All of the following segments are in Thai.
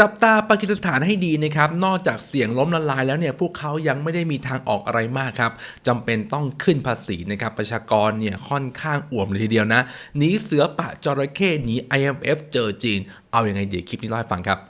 จับตาปากีสถานให้ดีนะครับ นอกจากเสียงล้มละลายแล้วเนี่ยพวกเขายังไม่ได้มีทางออกอะไรมากครับจำเป็นต้องขึ้นภาษีนะครับประชากรเนี่ยค่อนข้างอ่วมเลยทีเดียวนะหนีเสือปะจระเข้หนี IMF เจอจีน เอาอยัางไงเดี๋ยวคลิปนี้เล่าให้ฟังครับ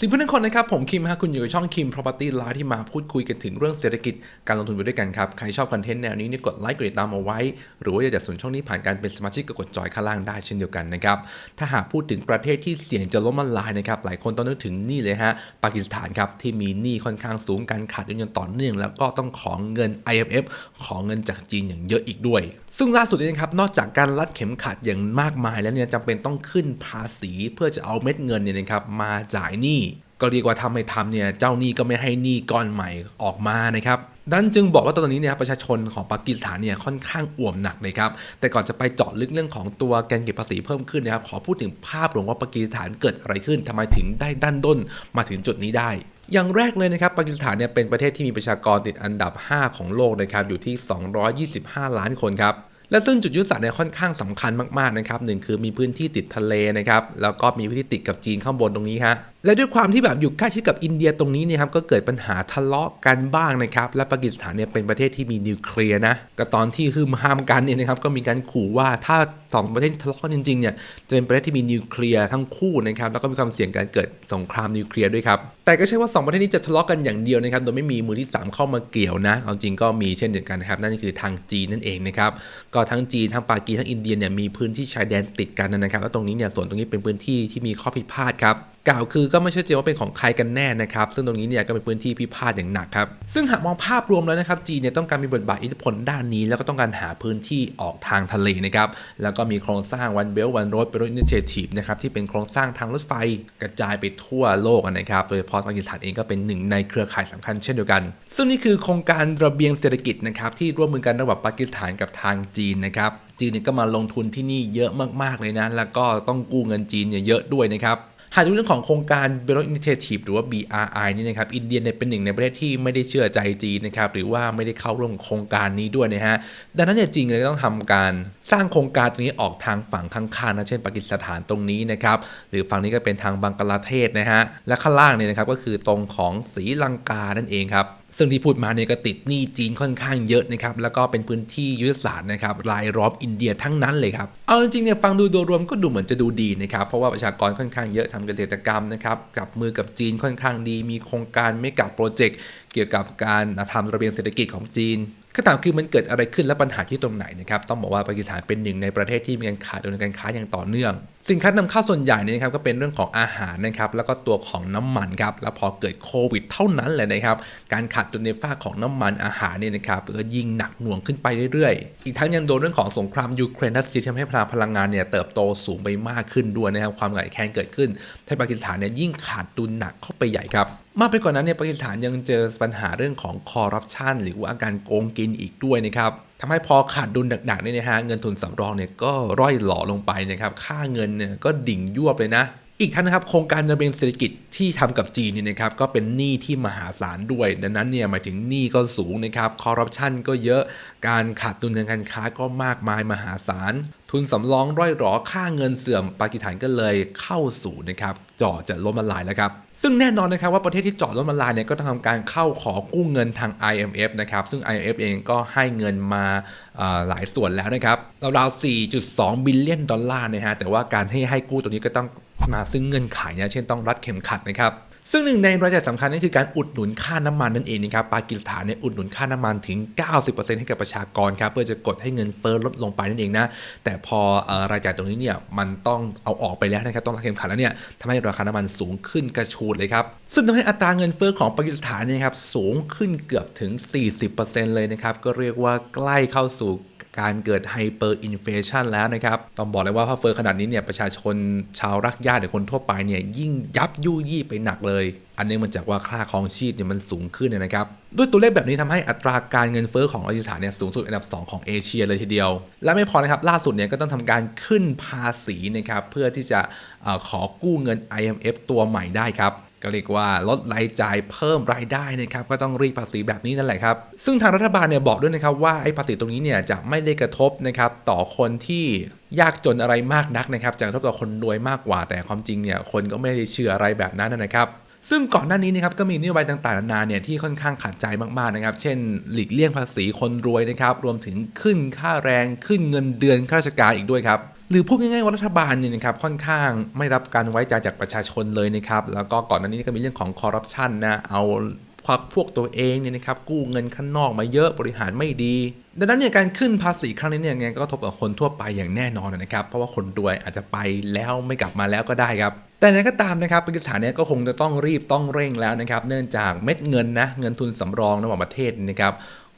สิ่งเพื่อนทุกคนนะครับ ผมคิมฮะคุณอยู่กับช่องคิม Property Live ที่มาพูดคุยกันถึงเรื่องเศรษฐกิจการลงทุนไปด้วยกันครับ ใครชอบคอนเทนต์แนวนี้เนี่ยกดไลค์กดติดตามเอาไว้ หรือว่าอยากจะสนช่องนี้ผ่านการเป็นสมาชิกก็กดจอยข้างล่างได้เช่นเดียวกันนะครับ ถ้าหากพูดถึงประเทศที่เสี่ยงจะล้มละลายนะครับ หลายคนต้องนึกถึงนี่เลยฮะปากีสถานครับที่มีหนี้ค่อนข้างสูงการขาดดุลย่างต่อเนื่อง แล้วก็ต้องของเงิน IMF ของเงินจากจีนอย่างเยอะอีกด้วย ซึ่งล่าสุดนี้นะครับนอกจากการรัดเข็มขัดอย่างมากมายแล้วเนี่ยจำเป็นต้องขึ้นภาษีเพื่อจะเอาเม็ดเงินเนี่ยนะครับมาจ่ายหนี้ ก็เรียกว่าทำไม่ทำเนี่ยเจ้าหนี้ก็ไม่ให้หนี้ก้อนใหม่ออกมานะครับดันจึงบอกว่าตอนนี้เนี่ยประชาชนของปากีสถานเนี่ยค่อนข้างอ่วมหนักเลยครับแต่ก่อนจะไปเจาะลึกเรื่องของตัวการเก็บภาษีเพิ่มขึ้นนะครับขอพูดถึงภาพรวมว่าปากีสถานเกิดอะไรขึ้นทำไมถึงได้ดันด้นมาถึงจุดนี้ได้อย่างแรกเลยนะครับปากีสถานเนี่ยเป็นประเทศที่มีประชากรติดอันดับ 5 ของโลกนะครับอยู่ที่ 225 ล้านคนครับ และซึ่งจุดยุทธศาสตร์เนี่ยค่อนข้างสำคัญมากๆนะครับหนึ่งคือมีพื้นที่ติดทะเลนะครับแล้วก็มีพื้นที่ติดกับจีนข้างบนตรงนี้ฮะและด้วยความที่แบบอยู่ใกล้ชิดกับอินเดียตรงนี้เนี่ยครับก็เกิดปัญหาทะเลาะกันบ้างนะครับและปากีสถานเนี่ยเป็นประเทศที่มีนิวเคลียร์นะก็ตอนที่ฮึมห้ามกันเนี่ยนะครับก็มีการขู่ว่าถ้า สองประเทศทะเลาะกันจริงๆเนี่ยจะเป็นประเทศที่มีนิวเคลียร์ทั้งคู่นะครับแล้วก็มีความเสี่ยงการเกิดสงครามนิวเคลียร์ด้วยครับแต่ก็ใช่ว่าสองประเทศนี้จะทะเลาะกันอย่างเดียวนะครับโดยไม่มีมือที่สามเข้ามาเกี่ยวนะเอาจริงก็มีเช่นเดียวกันนะครับนั่นคือทางจีนนั่นเองนะครับก็ทั้งจีนทั้งปากีทั้งอินเดียเนี่ยมีพื้นที่ชายแดนติดกันนะครับแล้วตรงนี้เนี่ยส่วนตรงนี้เป็นพื้นที่ที่มีข้อผิดพลาดครับ กล่าวคือก็ไม่ชัดเจนว่าเป็นของใครกันแน่นะครับ ซึ่งตรงนี้เนี่ยก็เป็นพื้นที่พิพาทอย่างหนักครับ ซึ่งหากมองภาพรวมแล้วนะครับจีนเนี่ยต้องการมีบทบาทอิทธิพลด้านนี้ แล้วก็ต้องการหาพื้นที่ออกทางทะเลนะครับแล้วก็มีโครงสร้าง One Belt One Road เป็นรถอินิเชทีฟนะครับที่เป็นโครงสร้างทางรถไฟกระจายไปทั่วโลกนะครับโดยเฉพาะปากีสถานเองก็เป็นหนึ่งในเครือข่ายสำคัญเช่นเดียวกัน ซึ่งนี่คือโครงการระเบียงเศรษฐกิจนะครับที่ร่วมมือกันระหว่างปากีสถานกับทางจีนนะครับจีนเนี่ยก็มาลงทุนที่นี่เยอะมากๆเลยนะ แล้วก็ต้องกู้เงินจีนเนี่ยเยอะด้วยนะครับ หากดูเรื่องของโครงการ Belt Initiative หรือว่า BRI นี่นะครับ อินเดียเนี่ยเป็นหนึ่งในประเทศที่ไม่ได้เชื่อใจจีนนะครับ หรือว่าไม่ได้เข้าร่วมโครงการนี้ด้วยนะฮะ ดังนั้นเนี่ยจีนเลยต้องทำการสร้างโครงการตรงนี้ออกทางฝั่งข้างๆนะ เช่นปากีสถานตรงนี้นะครับ หรือฝั่งนี้ก็เป็นทางบังกลาเทศนะฮะ และข้างล่างเนี่ยนะครับก็คือตรงของศรีลังกานั่นเองครับ ซึ่งที่พูดมาเนี่ยก็ติดหนี้จีนค่อนข้างเยอะนะครับ แล้วก็เป็นพื้นที่ยุทธศาสตร์นะครับรายล้อมอินเดียทั้งนั้นเลยครับ เอาจริงๆเนี่ยฟังดูโดยรวมก็ดูเหมือนจะดูดีนะครับ เพราะว่าประชากรค่อนข้างเยอะทำเกษตรกรรมนะครับกับมือกับจีนค่อนข้างดี มีโครงการไม่กับโปรเจกต์เกี่ยวกับการทำระเบียงเศรษฐกิจของจีนคำถามคือมันเกิดอะไรขึ้นและปัญหาที่ตรงไหนนะครับ ต้องบอกว่าปากีสถานเป็นหนึ่งในประเทศที่มีการขาดดุลการค้าอย่างต่อเนื่อง สินค้านำเข้าส่วนใหญ่เนี่ยนะครับก็เป็นเรื่องของอาหารนะครับแล้วก็ตัวของน้ำมันครับแล้วพอเกิดโควิด เท่านั้นเลยนะครับการขาดดุลในฝ้าของน้ำมันอาหารเนี่ยนะครับก็ยิ่งหนักหน่วงขึ้นไปเรื่อยๆ อีกทั้งยังโดนเรื่องของสงครามยูเครนรัสเซียที่ทำให้พลังพลังงานเนี่ยเติบโตสูงไปมากขึ้นด้วยนะครับความหลายแค้นเกิดขึ้นให้ปากีสถานเนี่ยยิ่งขาดดุลหนักเข้าไปใหญ่ครับ มากไปกว่านั้นเนี่ยปากีสถานยังเจอปัญหาเรื่องของคอร์รัปชันหรือว่าการโกงกินอีกด้วยนะครับทำให้พอขาดดุลหนักๆเนี่ยนะฮะเงินทุนสำรองเนี่ยก็ร่อยหล่อลงไปนะครับค่าเงินเนี่ยก็ดิ่งยวบเลยนะอีกทั้งนะครับโครงการระเบียงเศรษฐกิจที่ทำกับจีนเนี่ยนะครับก็เป็นหนี้ที่มหาศาลด้วย ดังนั้นเนี่ยหมายถึงหนี้ก็สูงนะครับคอร์รัปชันก็เยอะการขาดดุลทางการค้าก็มากมายมหาศาล ทุนสำรองร่อยหรอค่าเงินเสื่อมปากีสถานก็เลยเข้าสู่นะครับจ่อจะล้มละลายแล้วครับซึ่งแน่นอนนะครับว่าประเทศที่จาะล้มละลายเนี่ยก็ต้องทำการเข้าขอกู้เงินทาง IMF นะครับซึ่ง IMF เองก็ให้เงินมาหลายส่วนแล้วนะครับราวๆ 4.2 บิลเลียนดอลลาร์นะฮะแต่ว่าการให้ให้กู้ตัวนี้ก็ต้องมาซึ่งเงื่อนไขนะเช่นต้องรัดเข็มขัดนะครับ ซึ่งหนึ่งในรายจ่ายสำคัญนั่นคือการอุดหนุนค่าน้ำมันนั่นเองนะครับปากีสถานเนี่ยอุดหนุนค่าน้ำมันถึง 90%ให้กับประชากรครับเพื่อจะกดให้เงินเฟ้อลดลงไปนั่นเองนะแต่พออ่อรายจ่ายตรงนี้เนี่ยมันต้องเอาออกไปแล้วนะครับต้องรัเข็มขัดแล้วเนี่ยทำให้ราคาน้ำมันสูงขึ้นกระชูดเลยครับซึ่งทำให้อัตราเงินเฟ้อของปากีสถานเนี่ยครับสูงขึ้นเกือบถึง 40%เลยนะครับก็เรียกว่าใกล้เข้าสู่ การเกิดไฮเปอร์อินเฟชันแล้วนะครับ ต้องบอกเลยว่าถ้าเฟอร์ขนาดนี้เนี่ยประชาชนชาวรักญาติหรือคนทั่วไปเนี่ยยิ่งยับยู่ยี่ไปหนักเลย อันเนื่องมาจากว่าค่าครองชีพเนี่ยมันสูงขึ้นเนยนะครับ ด้วยตัวเลขแบบนี้ทำให้อัตราการเงินเฟอ้อของออสเตรเลียเนี่ยสูงสุดอันดับ 2 ของเอเชียเลยทีเดียว และไม่พอนะครับล่าสุดเนี่ยก็ต้องทำการขึ้นภาษีนะครับเพื่อที่จะออขอกู้เงิน IMF ตัวใหม่ได้ครับ ก็เรียกว่าลดรายจ่ายเพิ่มรายได้นะครับก็ต้องรีภาษีแบบนี้นั่นแหละครับ ซึ่งทางรัฐบาลเนี่ยบอกด้วยนะครับว่าไอ้ภาษีตรงนี้เนี่ยจะไม่ได้กระทบนะครับต่อคนที่ยากจนอะไรมากนักนะครับจะกระทบต่อคนรวยมากกว่า แต่ความจริงเนี่ยคนก็ไม่ได้เชื่ออะไรแบบนั้นนะครับซึ่งก่อนหน้านี้นะครับก็มีนโยบายต่างๆนานาเนี่ยที่ค่อนข้างขัดใจมากๆนะครับ เช่น หลีกเลี่ยงภาษีคนรวยนะครับ รวมถึงขึ้นค่าแรงขึ้นเงินเดือนข้าราชการอีกด้วยครับ หรือพูดง่ายๆว่ารัฐบาลเนี่ยนะครับค่อนข้างไม่รับการไว้ใจจากประชาชนเลยนะครับ แล้วก็ก่อนหน้านี้ก็มีเรื่องของคอร์รัปชันนะเอาควักพวกตัวเองเนี่ยนะครับกู้เงินข้างนอกมาเยอะบริหารไม่ดี ดังนั้นเนี่ยการขึ้นภาษีครั้งนี้เนี่ยไงก็กระทบกับคนทั่วไปอย่างแน่นอนนะครับ เพราะว่าคนรวยอาจจะไปแล้วไม่กลับมาแล้วก็ได้ครับ แต่นั้นก็ตามนะครับปากีสถานเนี่ยก็คงจะต้องรีบต้องเร่งแล้วนะครับ เนื่องจากเม็ดเงินนะเงินทุนสำรองระหว่างประเทศนะครับ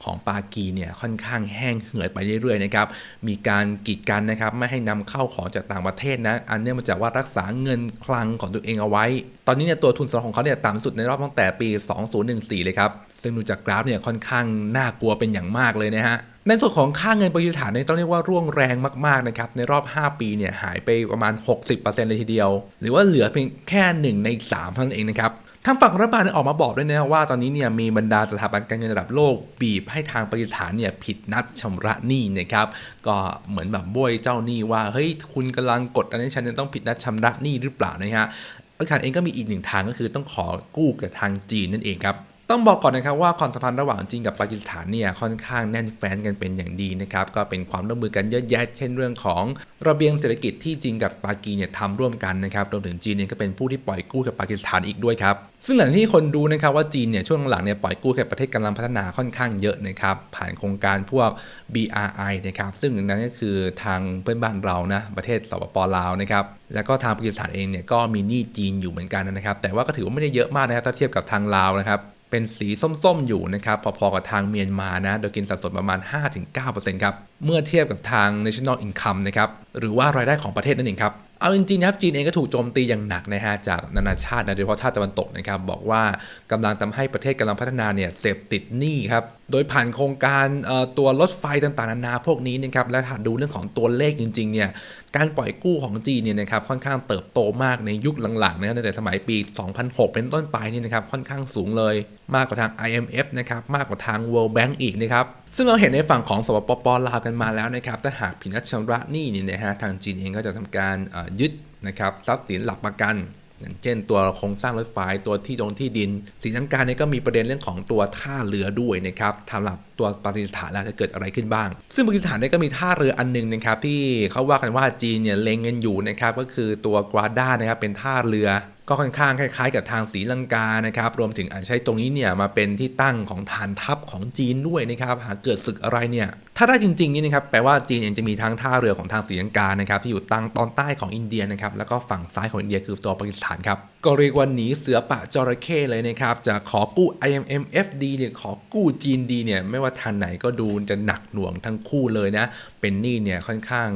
ของปากีเนี่ยค่อนข้างแห้งเหือดไปเรื่อยๆนะครับ มีการกีดกันนะครับไม่ให้นำเข้าของจากต่างประเทศนะ อันเนื่องมาจากว่ารักษาเงินคลังของตัวเองเอาไว้ ตอนนี้เนี่ยตัวทุนสำรองของเขาเนี่ยต่ำสุดในรอบตั้งแต่ปี 2014 เลยครับ ซึ่งดูจากกราฟเนี่ยค่อนข้างน่ากลัวเป็นอย่างมากเลยนะฮะในส่วนของค่าเงินปากีสถานเนี่ยต้องเรียกว่าร่วงแรงมากๆนะครับในรอบ 5 ปีเนี่ยหายไปประมาณ 60%เลยทีเดียว หรือว่าเหลือเพียงแค่ 1 ใน3เท่านั้นเองนะครับางฝั่งรัฐบาลออกมาบอกด้วยนะว่าตอนนี้เนี่ยมีบรรดาสถาบันการเงินระดับโลกบีบให้ทางปากีสถานเนี่ยผิดนัดชำระหนี้นะครับก็เหมือนแบบบ้วยเจ้าหนี้ว่าเฮ้ยคุณกำลังกดอันนี้ฉันจะต้องผิดนัดชำระหนี้หรือเปล่านะฮะปากีสถานเองก็มีอีกหนึ่งทางก็คือต้องขอกู้กับทางจีนนั่นเองครับ ต้องบอกก่อนนะครับว่าความสัมพันธ์ระหว่างจีนกับปากีสถานเนี่ยค่อนข้างแน่นแฟ้นกันเป็นอย่างดีนะครับก็เป็นความร่วมมือกันเยอะแยะเช่นเรื่องของระเบียงเศรษฐกิจที่จีนกับปากีเนี่ยทำร่วมกันนะครับรวมถึงจีนเนี่ยก็เป็นผู้ที่ปล่อยกู้กับปากีสถานอีกด้วยครับซึ่งหลังที่คนดูนะครับว่าจีนเนี่ยช่วงหลังเนี่ยปล่อยกู้แก่ประเทศกำลังพัฒนาค่อนข้างเยอะนะครับผ่านโครงการพวก BRI นะครับซึ่งหนึ่งนั้นก็คือทางเพื่อนบ้านเรานะประเทศสปปลาวนะครับแล้วก็ทางปากีสถานเองเนี่ยก็มีหนี้จีนอยู่เหมือนกันนะครับแต่ว่าก็ถือว่าไม่ได้เยอะมากนะครับถ้าเทียบกับทางลาวนะครับ เป็นสีส้มๆอยู่นะครับพอๆกับทางเมียนมานะโดยกินสัดส่วนประมาณ 5-9%ครับเมื่อเทียบกับทาง national income นะครับหรือว่ารายได้ของประเทศนั่นเองครับเอาจริงๆนะครับจีนเองก็ถูกโจมตีอย่างหนักนะฮะจากนานาชาตินะโดยเฉพาะชาติตะวันตกนะครับบอกว่ากำลังทำให้ประเทศกำลังพัฒนาเนี่ยเสพติดหนี้ครับ โดยผ่านโครงการตัวรถไฟต่างๆนานาพวกนี้นะครับและถ้าดูเรื่องของตัวเลขจริงๆเนี่ยการปล่อยกู้ของจีนเนี่ยนะครับค่อนข้างเติบโตมากในยุคหลังๆนะครับตั้งแต่สมัยปี 2006 เป็นต้นไปนี่นะครับค่อนข้างสูงเลยมากกว่าทาง IMF นะครับมากกว่าทาง World Bank อีกนะครับซึ่งเราเห็นในฝั่งของสปปปลาวกันมาแล้วนะครับถ้าหากผิดนัดชำระหนี้เนี่ยนะฮะทางจีนเองก็จะทำการยึดนะครับทรัพย์สินหลักประกัน อย่างเช่น ตัวโครงสร้างรถไฟตัวที่ดงที่ดินสีลังการนี้ก็มีประเด็นเรื่องของตัวท่าเรือด้วยนะครับทำหรับตัวปากีสถานแล้วจะเกิดอะไรขึ้นบ้าง ซึ่งปากีสถานเนี่ยก็มีท่าเรืออันหนึงนะครับที่เขาว่ากันว่าจีนเนี่ยเล็งกันอยู่นะครับก็คือตัวกราด้านะครับเป็นท่าเรือ ก็ค่อนข้างคล้ายๆ กับทางศรีลังกานะครับรวมถึงอาจใช้ตรงนี้เนี่ยมาเป็นที่ตั้งของฐานทัพของจีนด้วยนะครับหากเกิดศึกอะไรเนี่ยถ้าได้จริงๆนี่นะครับแปลว่าจีนเองจะมีทั้งท่าเรือของทางศรีลังกานะครับที่อยู่ตั้งตอนใต้ของอินเดียนะครับแล้วก็ฝั่งซ้ายของอินเดียคือตัวปากีสถานครับก็เรียกว่าหนีเสือปะจระเข้เลยนะครับจะขอกู้ IMF FD เนี่ยขอกู้จีนดีเนี่ยไม่ว่าทางไหนก็ดูจะหนักหน่วงทั้งคู่เลยนะเป็นหนี้เนี่ยค่อนข้าง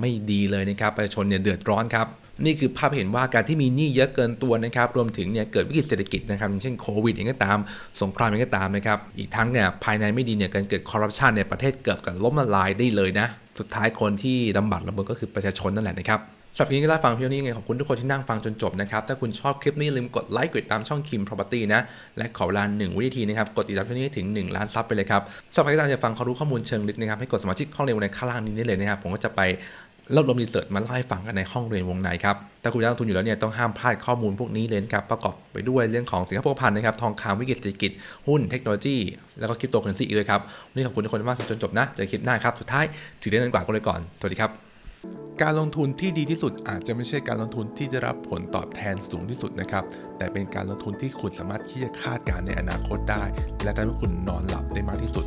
ไม่ดีเลยนะครับประชาชนเนี่ยเดือดร้อนครับ นี่คือภาพเห็นว่าการที่มีหนี้เยอะเกินตัวนะครับ รวมถึงเนี่ยเกิดวิกฤตเศรษฐกิจนะครับเช่นโควิดเองก็ตาม สงครามเองก็ตามนะครับ อีกทั้งเนี่ยภายในไม่ดีเนี่ยการเกิดคอร์รัปชันในประเทศเกือบกับล้มละลายได้เลยนะ สุดท้ายคนที่ลำบากลำบนก็คือประชาชนนั่นแหละนะครับสำหรับคลิปนี้ก็ได้ฟังเพียงนี้ไงขอบคุณทุกคนที่นั่งฟังจนจบนะครับ ถ้าคุณชอบคลิปนี้ลืมกดไลค์กดติดตามช่องคิม Property นะ และขอเวลา1วินาทีนะครับ กดติดตามช่องนี้ให้ถึง 1 ล้านซับไปเลยครับสำหรับใครที่ตามจะฟังเขามรู้ข้อมูลเชิงลึกนะครับ ให้กดสมาชิกห้องเรียนในข้างล่างนี้ได้เลยนะครับ ผมก็จะไป รวบรวมรีเสิร์ชมาเล่าให้ฟังกันในห้องเรียนวงในครับ ถ้าคุณอยากลงทุนอยู่แล้วเนี่ยต้องห้ามพลาดข้อมูลพวกนี้เลยครับ ประกอบไปด้วยเรื่องของสินค้าโภคภัณฑ์นะครับ ทองคำวิกฤตเศรษฐกิจ หุ้นเทคโนโลยี แล้วก็คริปโตเคอเรนซีอีกเลยครับ วันนี้ขอบคุณทุกคนมากจนจบนะ เจอคลิปหน้าครับ สุดท้ายถือได้เงินกว่าก็เลยก่อน สวัสดีครับ การลงทุนที่ดีที่สุดอาจจะไม่ใช่การลงทุนที่จะรับผลตอบแทนสูงที่สุดนะครับ แต่เป็นการลงทุนที่คุณสามารถที่จะคาดการณ์ในอนาคตได้ และทำให้คุณนอนหลับได้มากที่สุด